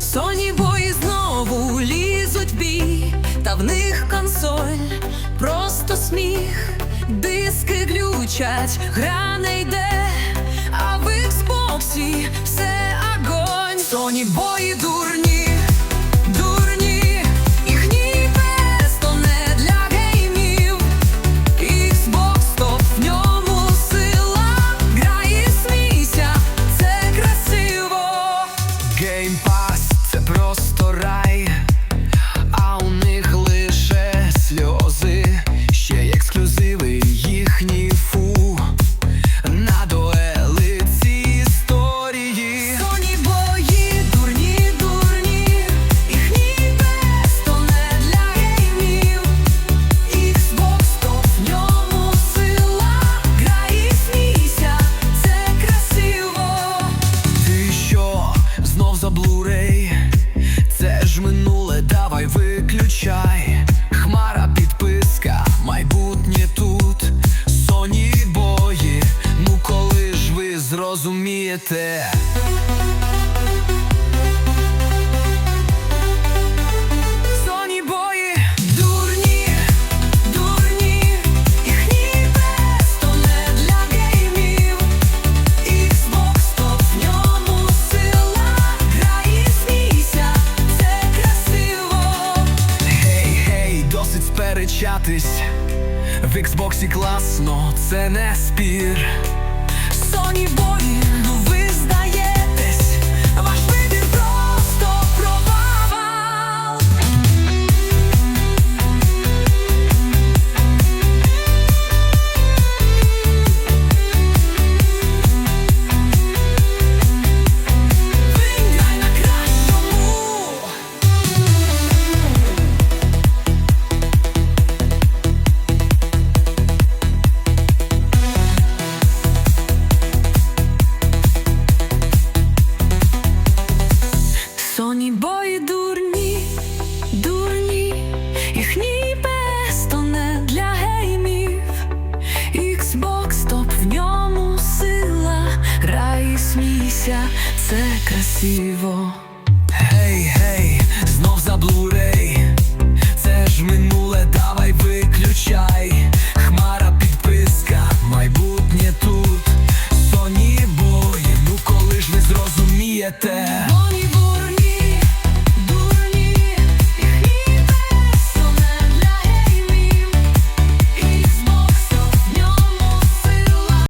Соні бої знову лізуть в бій, та в них консоль, просто сміх, диски глючать, гра не йде, а в Xbox все огонь. Соні бої дурні, виключай. Хмара підписка, майбутнє тут. Соні бої, ну коли ж ви зрозумієте? Сперечатись. В Xbox класно, це не спір. Sony бої, Соні бої дурні, дурні, їхній песто не для геймів, Xbox топ в ньому сила, Рай, смійся, це красиво. Гей, гей, знов за блурей, це ж минуле, давай виключай. Хмара підписка, майбутнє тут, Соні бої, ну коли ж ви зрозумієте.